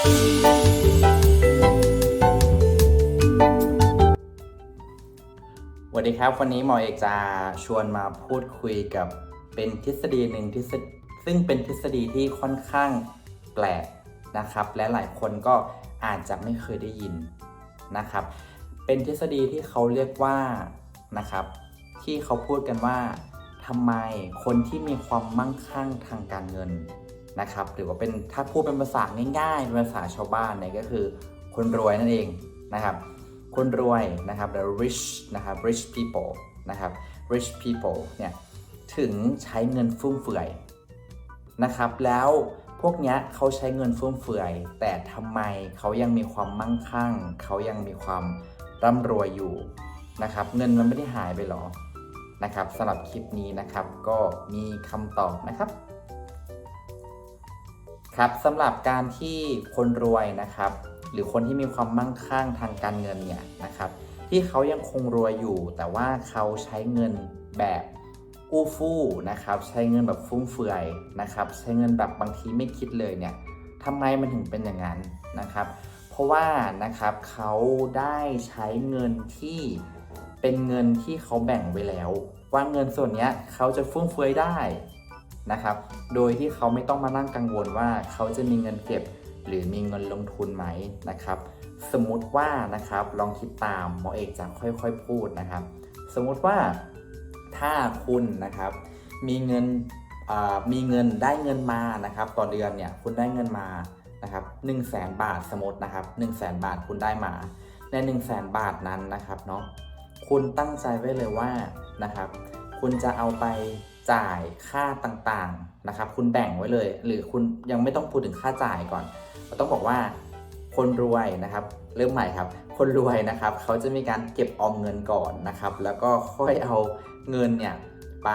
สวัสดีครับ วันนี้หมอเอกจะชวนมาพูดคุยกับเป็นทฤษฎีหนึ่งทฤษซึ่งเป็นทฤษฎีที่ค่อนข้างแปลกนะครับ และหลายคนก็อาจจะไม่เคยได้ยินนะครับ เป็นทฤษฎีที่เขาเรียกว่านะครับ ที่เขาพูดกันว่าทำไมคนที่มีความมั่งคั่งทางการเงิน นะครับหรือว่าเป็นถ้าพูดเป็นภาษาง่ายๆเป็นภาษาชาวบ้านเนี่ยก็คือคนรวยนั่นเองนะครับคนรวยนะครับ the rich นะครับ rich people นะครับ rich people เนี่ยถึงใช้เงินฟุ่มเฟือยนะครับแล้วพวกเนี้ยเขาใช้เงินฟุ่มเฟือย แต่ทำไมเขายังมีความมั่งคั่ง เขายังมีความร่ำรวยอยู่นะครับเงินมันไม่ได้หายไปหรอนะครับสำหรับคลิปนี้นะครับก็มีคำตอบนะครับ ครับสำหรับการที่คนรวยนะครับ หรือคนที่มีความมั่งคั่งทางการเงินเนี่ยนะครับ ที่เขายังคงรวยอยู่ แต่ว่าเขาใช้เงินแบบอู้ฟู่นะครับ ใช้เงินแบบฟุ่มเฟือยนะครับ ใช้เงินแบบบางทีไม่คิดเลยเนี่ยทำไมมันถึงเป็นอย่างนั้นนะครับ เพราะว่านะครับเขาได้ใช้เงินที่เป็นเงินที่เขาแบ่งไว้แล้ว ว่าเงินส่วนนี้เขาจะฟุ่มเฟือยได้ นะครับ โดยที่เขาไม่ต้องมานั่งกังวลว่าเขาจะมีเงินเก็บ หรือมีเงินลงทุนไหมนะครับ สมมติว่านะครับลองคิดตามหมอเอกจะค่อยๆพูดนะครับ สมมติว่าถ้าคุณนะครับมีเงินมีเงินได้เงินมานะครับ ต่อเดือนเนี่ยคุณได้เงินมานะครับ1 0 0 0 0แสบาทสมมตินะครับ1 0 0 0 0แสบาทคุณได้มา ใน1 0 0 0 0แสบาทนั้นนะครับเนาะคุณตั้งใจไว้เลยว่านะครับ คุณจะเอาไป จ่ายค่าต่างๆนะครับ คุณแบ่งไว้เลย หรือคุณยังไม่ต้องพูดถึงค่าจ่ายก่อนต้องบอกว่าคนรวยนะครับ เริ่มใหม่ครับ คนรวยนะครับ เขาจะมีการเก็บออมเงินก่อนนะครับ แล้วก็ค่อยเอาเงินเนี่ยไป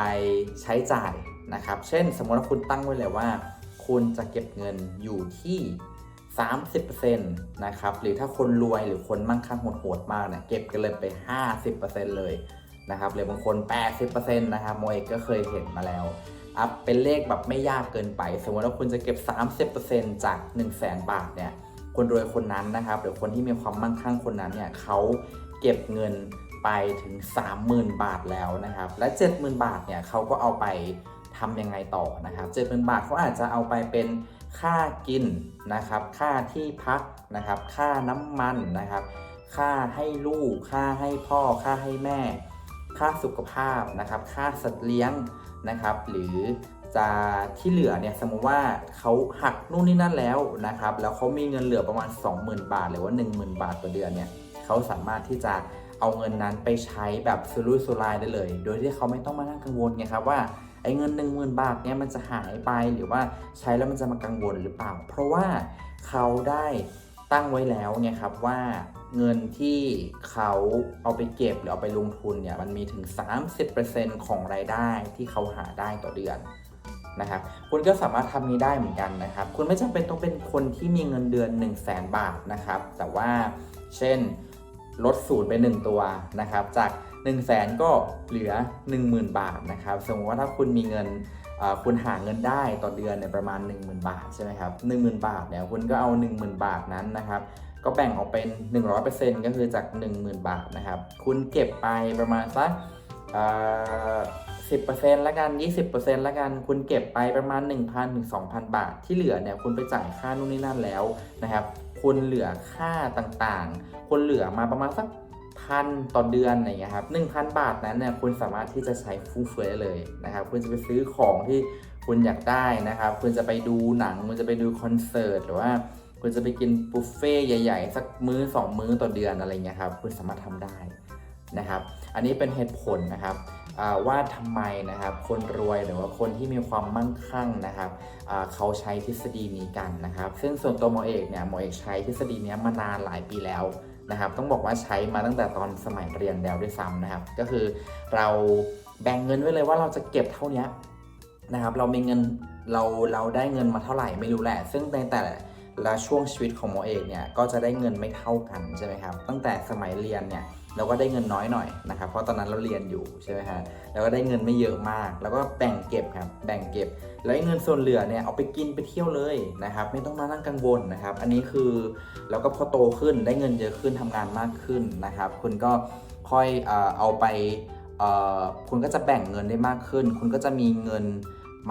ใช้จ่ายนะครับ เช่น สมมติว่าคุณตั้งไว้เลยว่า คุณจะเก็บเงินอยู่ที่ 30%นะครับ หรือถ้าคนรวยหรือคนมั่งคั่งโหดๆมากเนี่ยเก็บกันเลยไป 50%เลย นะครับหรือบางคน 80%นะครับโมเอกก็เคยเห็นมาแล้วอัพเป็นเลขแบบไม่ยากเกินไป สมมติว่าคุณจะเก็บ 30%จาก 1 0 0 0 0แบาทเนี่ยคนรวยคนนั้นนะครับหรือคนที่มีความมั่งคั่งคนนั้นเนี่ยเขาเก็บเงินไปถึง 30,000 บาทแล้วนะครับ และ 70,000 บาทเนี่ยเขาก็เอาไปทำยังไงต่อนะครับ70,000 บาทเขาอาจจะเอาไปเป็นค่ากินนะครับ ค่าที่พักนะครับ ค่าน้ำมันนะครับ ค่าให้ลูก ค่าให้พ่อ ค่าให้แม่ ค่าสุขภาพนะครับ ค่าสัตว์เลี้ยงนะครับ หรือจะที่เหลือเนี่ยสมมติว่าเขาหักนู่นนี่นั่นแล้วนะครับ แล้วเขามีเงินเหลือประมาณ 20,000 บาท หรือว่า 10,000 บาทต่อเดือนเนี่ยเขาสามารถที่จะเอาเงินนั้นไปใช้แบบสุรุ่ยสุร่ายได้เลย โดยที่เขาไม่ต้องมานั่งกังวลไงครับว่าไอ้เงิน 10,000 บาทเนี่ยมันจะหายไปหรือว่าใช้แล้วมันจะมากังวลหรือเปล่า เพราะว่าเขาได้ตั้งไว้แล้วไงครับว่า เงินที่เขาเอาไปเก็บหรือเอาไปลงทุนเนี่ยมันมีถึง 30%ของรายได้ที่เขาหาได้ต่อเดือนนะครับคุณก็สามารถทำนี้ได้เหมือนกันนะครับ คุณไม่จำเป็นต้องเป็นคนที่มีเงินเดือน 1 0 0 0 0แบาทนะครับ แต่ว่าเช่นลดศูนย์ไป 1 ตัวนะครับ จาก 1 0 0 0 0แสนก็เหลือ 10,000 บาทนะครับ สมมติว่าถ้าคุณมีเงินคุณหาเงินได้ต่อเดือนเนี่ยประมาณ 10,000 บาทใช่ไหมครับ10,000 บาทเนี่ยคุณก็เอา 10,000 บาทนั้นนะครับ ก็แบ่งออกเป็น 100%ก็คือจาก 10,000 บาทนะครับ คุณเก็บไปประมาณสักสิบเปอร์เซ็นต์ละกัน20%ละกัน คุณเก็บไปประมาณ1,000ถึง2,000บาท ที่เหลือเนี่ยคุณไปจ่ายค่านู่นนี่นั่นแล้วนะครับ คุณเหลือค่าต่างๆ คุณเหลือมาประมาณสักพันต่อเดือนอะไรเงี้ยครับ1,000บาทนั้นเนี่ยคุณสามารถที่จะใช้ฟุ่มเฟือยได้เลยนะครับ คุณจะไปซื้อของที่คุณอยากได้นะครับ คุณจะไปดูหนัง คุณจะไปดูคอนเสิร์ตหรือว่า คุณจะไปกินบุฟเฟ่ใหญ่ๆ สักมื้อ 2 มื้อต่อเดือนอะไรเงี้ยครับคุณสามารถทำได้นะครับ อันนี้เป็นเหตุผลนะครับว่าทำไมนะครับคนรวยหรือว่าคนที่มีความมั่งคั่งนะครับเขาใช้ทฤษฎีนี้กันนะครับ ซึ่งส่วนตัวหมอเอกเนี่ยหมอเอกใช้ทฤษฎีนี้มานานหลายปีแล้วนะครับ ต้องบอกว่าใช้มาตั้งแต่ตอนสมัยเรียนแล้วด้วยซ้ำนะครับ ก็คือเราแบ่งเงินไว้เลยว่าเราจะเก็บเท่านี้นะครับ เรามีเงินเราเราได้เงินมาเท่าไหร่ไม่รู้แหละ ซึ่งในแต่ และช่วงชีวิตของหมอเอกเนี่ยก็จะได้เงินไม่เท่ากันใช่ไหมครับ ตั้งแต่สมัยเรียนเนี่ยเราก็ได้เงินน้อยหน่อยนะครับ เพราะตอนนั้นเราเรียนอยู่ใช่ไหมฮะแล้วก็ได้เงินไม่เยอะมาก แล้วก็แบ่งเก็บครับ แบ่งเก็บ แล้วเงินส่วนเหลือเนี่ยเอาไปกินไปเที่ยวเลยนะครับ ไม่ต้องมานั่งกังวลนะครับ อันนี้คือแล้วก็พอโตขึ้นได้เงินเยอะขึ้นทำงานมากขึ้นนะครับ คุณก็ค่อยเอาไปคุณก็จะแบ่งเงินได้มากขึ้น คุณก็จะมีเงิน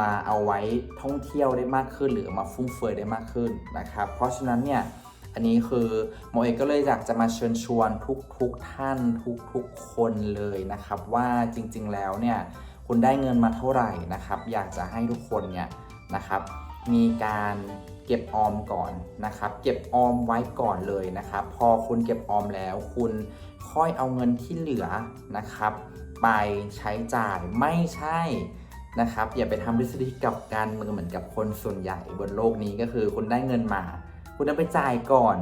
มาเอาไว้ท่องเที่ยวได้มากขึ้น หรือมาฟุ่มเฟือยได้มากขึ้นนะครับ เพราะฉะนั้นเนี่ยอันนี้คือหมเอกก็เลยอยากจะมาเชิญชวนทุกทุกท่านทุกทุกคนเลยนะครับ ว่าจริงๆแล้วเนี่ยคุณได้เงินมาเท่าไหร่นะครับ อยากจะให้ทุกคนเนี่ยนะครับ มีการเก็บออมก่อนนะครับ เก็บออมไว้ก่อนเลยนะครับ พอคุณเก็บออมแล้ว คุณค่อยเอาเงินที่เหลือนะครับ ไปใช้จ่ายไม่ใช่ นะครับอย่าไปทำทฤษฎีกับการเมืองเหมือนกับคนส่วนใหญ่บนโลกนี้ก็คือคุณได้เงินมา คุณต้องไปจ่ายก่อน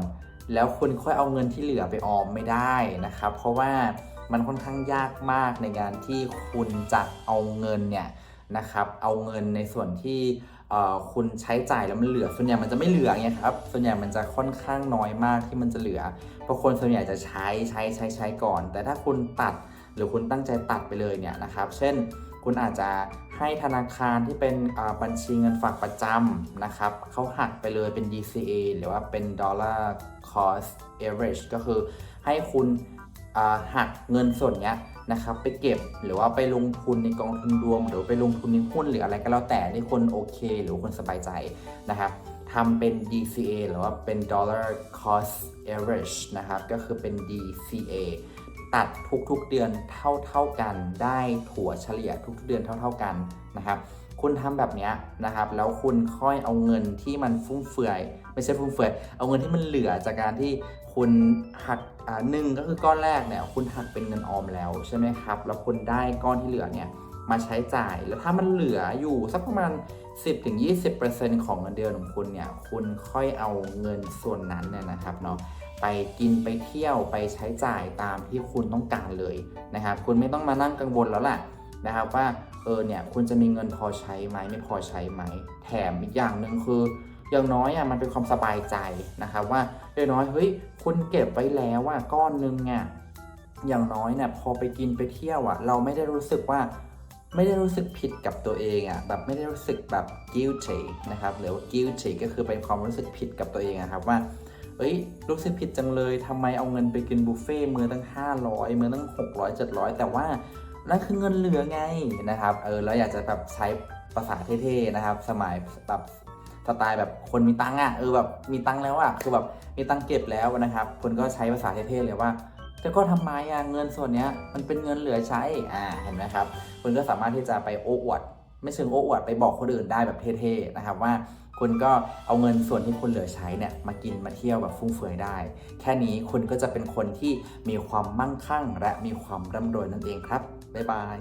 แล้วคุณค่อยเอาเงินที่เหลือไปออมไม่ได้นะครับ เพราะว่ามันค่อนข้างยากมากในการที่คุณจะเอาเงินเนี่ยนะครับ เอาเงินในส่วนที่คุณใช้จ่ายแล้วมันเหลือ ส่วนใหญ่มันจะไม่เหลือไงครับ ส่วนใหญ่มันจะค่อนข้างน้อยมากที่มันจะเหลือ เพราะคนส่วนใหญ่จะใช้ใช้ใช้ใช้ก่อน แต่ถ้าคุณตัดหรือคุณตั้งใจตัดไปเลยเนี่ยนะครับ เช่น คุณอาจจะให้ธนาคารที่เป็นบัญชีเงินฝากประจำนะครับเขาหักไปเลยเป็น DCA หรือว่าเป็น Dollar Cost Average ก็คือให้คุณหักเงินส่วนนี้นะครับไปเก็บหรือว่าไปลงทุนในกองทุนรวม หรือไปลงทุนในหุ้นหรืออะไรก็แล้วแต่ที่คนโอเค หรือคนสบายใจนะครับทำเป็น DCA หรือว่าเป็น Dollar Cost Average นะครับ ก็คือเป็น DCA ตัดทุกๆเดือนเท่าๆกัน ได้ถั่วเฉลี่ยทุกๆเดือนเท่า ๆกันนะครับ คุณทำแบบเนี้ยนะครับ แล้วคุณค่อยเอาเงินที่มันฟุ่มเฟือย ไม่ใช่ฟุ่มเฟือย เอาเงินที่มันเหลือจากการที่คุณหักอ่าหนึ่งก็คือก้อนแรกเนี่ยคุณหักเป็นเงินออมแล้วใช่ไหมครับ แล้วคุณได้ก้อนที่เหลือเนี่ยมาใช้จ่าย แล้วถ้ามันเหลืออยู่สักประมาณ 10-20%ของเงินเดือนของคุณเนี่ย คุณค่อยเอาเงินส่วนนั้นเนี่ยนะครับเนาะไปกินไปเที่ยวไปใช้จ่ายตามที่คุณต้องการเลยนะครับ คุณไม่ต้องมานั่งกังวลแล้วแหละนะครับว่าเออเนี่ยคุณจะมีเงินพอใช้ไหมไม่พอใช้ไหม แถมอีกอย่างหนึ่งคืออย่างน้อยอะมันเป็นความสบายใจนะครับว่าอย่างน้อยเฮ้ยคุณเก็บไว้แล้วว่าก้อนหนึงอะอย่างน้อยเนี่ยพอไปกินไปเที่ยวอะเราไม่ได้รู้สึกว่า ไม่ได้รู้สึกผิดกับตัวเองอะ่ะแบบไม่ได้รู้สึกแบบ guilty นะครับหรือว่า guilty ก็คือเป็นความรู้สึกผิดกับตัวเองอะครับว่าเอ้ยรู้สึกผิดจังเลยทำไมเอาเงินไปกินบุฟเฟ่ต์มื้อตั้ง 500มื้อตั้ง 600 700 แต่ว่านั่นคือเงินเหลือไงนะครับเออเราอยากจะแบบใช้ภาษาเท่ๆนะครับ สมัยแบบสไตล์แบบคนมีตังค์อะเออแบบมีตังค์แล้วอะคือแบบมีตังค์เก็บแล้วนะครับคุณก็ใช้ภาษาเท่ๆเลยว่า แต่ก็ทำไมอะเงินส่วนเนี้ยมันเป็นเงินเหลือใช้อ่าเห็นไหมครับคุณก็สามารถที่จะไปโอ้อวด ไม่เชิงโอ้อวดไปบอกคนอื่นได้แบบเท่ๆนะครับว่าคุณก็เอาเงินส่วนที่คุณเหลือใช้เนี่ยมากินมาเที่ยวแบบฟุ่มเฟือยได้ แค่นี้คุณก็จะเป็นคนที่มีความมั่งคั่ง และมีความร่ำรวยนั่นเองครับบ๊ายบาย